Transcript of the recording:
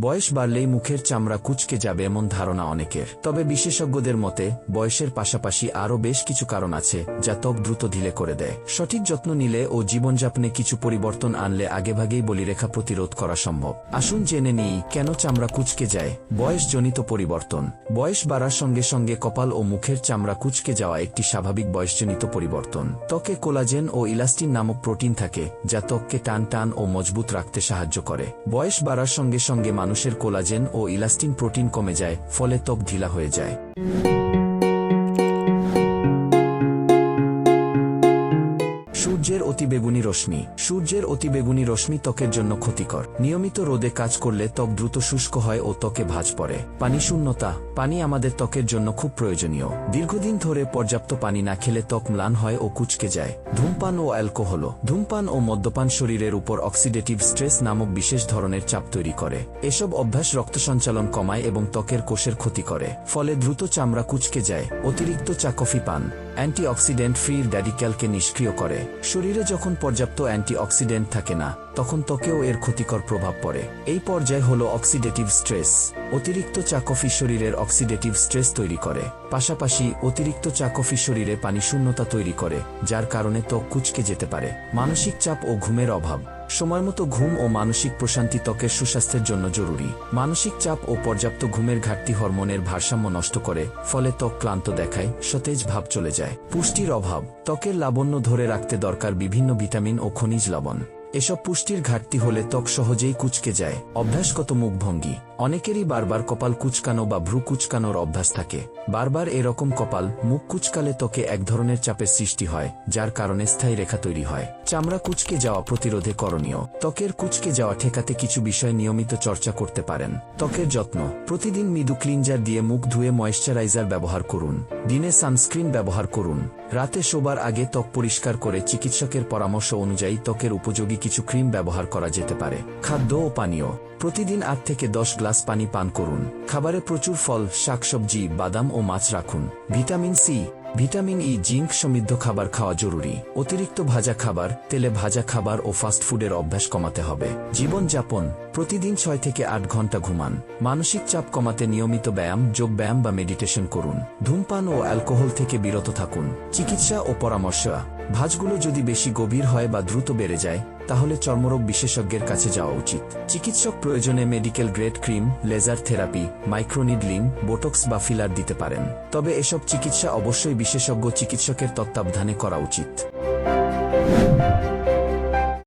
বয়স বাড়লেই মুখের চামড়া কুচকে যাবে এমন ধারণা অনেকের। তবে বিশেষজ্ঞদের মতে, বয়সের পাশাপাশি আরও বেশ কিছু কারণ আছে, যা ত্বক দ্রুত ঢিলে করে দেয়। সঠিক যত্ন নিলে ও জীবনযাপনে কিছু পরিবর্তন আনলে আগেভাগেই বলিরেখা প্রতিরোধ করা সম্ভব। আসুন জেনে নিই, কেন চামড়া কুচকে যায়? বয়সজনিত পরিবর্তন। বয়স বাড়ার সঙ্গে সঙ্গে কপাল ও মুখের চামড়া কুচকে যাওয়া একটি স্বাভাবিক বয়সজনিত পরিবর্তন। ত্বকে কোলাজেন ও ইলাস্টিন নামক প্রোটিন থাকে, যা ত্বককে টান টান ও মজবুত রাখতে সাহায্য করে। বয়স বাড়ার সঙ্গে সঙ্গে মানুষের কোলাজেন ও ইলাস্টিন প্রোটিন কমে যায় ফলে ত্বক ঢিলা হয়ে যায়। সূর্যের অতিবেগুনি রশ্মি। সূর্যের অতিবেগুনি রশ্মি ত্বকের জন্য ক্ষতিকর। নিয়মিত রোদে কাজ করলে ত্বক দ্রুত শুষ্ক হয় ও ত্বকে ভাজ পড়ে। পানি শূন্যতা। পানি আমাদের ত্বকের জন্য খুব প্রয়োজনীয়। দীর্ঘদিন ধরে পর্যাপ্ত পানি না খেলে ত্বক ম্লান হয় ও কুচকে যায়। ধূমপান ও অ্যালকোহল। ধূমপান ও মদ্যপান শরীরের উপর অক্সিডেটিভ স্ট্রেস নামক বিশেষ ধরনের চাপ তৈরি করে। এসব অভ্যাস রক্ত সঞ্চালন কমায় এবং ত্বকের কোষের ক্ষতি করে। ফলে দ্রুত চামড়া কুচকে যায়। অতিরিক্ত চা কফি পান। অ্যান্টিঅক্সিডেন্ট ফ্রি র্যাডিক্যালকে নিষ্ক্রিয় করে। শরীরে যখন পর্যাপ্ত অ্যান্টিঅক্সিডেন্ট থাকে না, তখন ত্বকেও এর ক্ষতিকর প্রভাব পড়ে। এই পর্যায় হল অক্সিডেটিভ স্ট্রেস। অতিরিক্ত চা কফি শরীরের অক্সিডেটিভ স্ট্রেস তৈরি করে। পাশাপাশি অতিরিক্ত চা কফি শরীরে পানি শূন্যতা তৈরি করে, যার কারণে ত্বক কুচকে যেতে পারে। মানসিক চাপ ও ঘুমের অভাব। সময়মতো ঘুম ও মানসিক প্রশান্তি ত্বকের সুস্বাস্থ্যের জন্য জরুরি। মানসিক চাপ ও পর্যাপ্ত ঘুমের ঘাটতি হরমোনের ভারসাম্য নষ্ট করে, ফলে ত্বক ক্লান্ত দেখায়, সতেজ ভাব চলে যায়। পুষ্টির অভাব, ত্বকের লাবণ্য ধরে রাখতে দরকার বিভিন্ন ভিটামিন ও খনিজ লবণ। এসব পুষ্টির ঘাটতি হলে ত্বক সহজেই কুচকে যায়। অভ্যাসগত মুখভঙ্গি অনেকেরই বারবার কপাল কুচকানো বা ভ্রু কুচকানোর অভ্যাস থাকে। বারবার এরকম কপাল মুখ কুচকালে ত্বকে এক ধরনের চাপের সৃষ্টি হয়, যার কারণে স্থায়ী রেখা তৈরি হয়। চামড়া কুচকে যাওয়া প্রতিরোধে করণীয়। ত্বকের কুচকে যাওয়া ঠেকাতে কিছু বিষয় নিয়মিত চর্চা করতে পারেন। ত্বকের যত্ন। প্রতিদিন মৃদু ক্লিনজার দিয়ে মুখ ধুয়ে ময়েশ্চারাইজার ব্যবহার করুন। দিনে সানস্ক্রিন ব্যবহার করুন। রাতে শোবার আগে ত্বক পরিষ্কার করে চিকিৎসকের পরামর্শ অনুযায়ী ত্বকের উপযোগী কিছু ক্রিম ব্যবহার করা যেতে পারে। খাদ্য ও পানীয়। প্রতিদিন আট থেকে দশ গ্লাস পানি পান করুন। খাবারে প্রচুর ফল, শাকসবজি, বাদাম ও মাছ রাখুন। Vitamin C, vitamin E, zinc সমৃদ্ধ খাবার খাওয়া জরুরি। অতিরিক্ত ভাজা খাবার, তেলে ভাজা খাবার ও ফাস্টফুডের অভ্যাস কমাতে হবে। জীবনযাপন, প্রতিদিন ছয় থেকে আট ঘণ্টা ঘুমান। মানসিক চাপ কমাতে নিয়মিত ব্যায়াম, যোগ ব্যায়াম বা মেডিটেশন করুন। ধূমপান ও অ্যালকোহল থেকে বিরত থাকুন। চিকিৎসা ও পরামর্শ ভাঁজগুলো যদি বেশি গভীর হয় বা দ্রুত বেড়ে যায়, তাহলে চর্মরোগ বিশেষজ্ঞের কাছে যাওয়া উচিত। চিকিৎসক প্রয়োজনে medical grade cream laser therapy microneedling botox বা ফিলার দিতে পারেন। তবে এসব চিকিৎসা অবশ্যই বিশেষজ্ঞ চিকিৎসকের তত্ত্বাবধানে করা উচিত।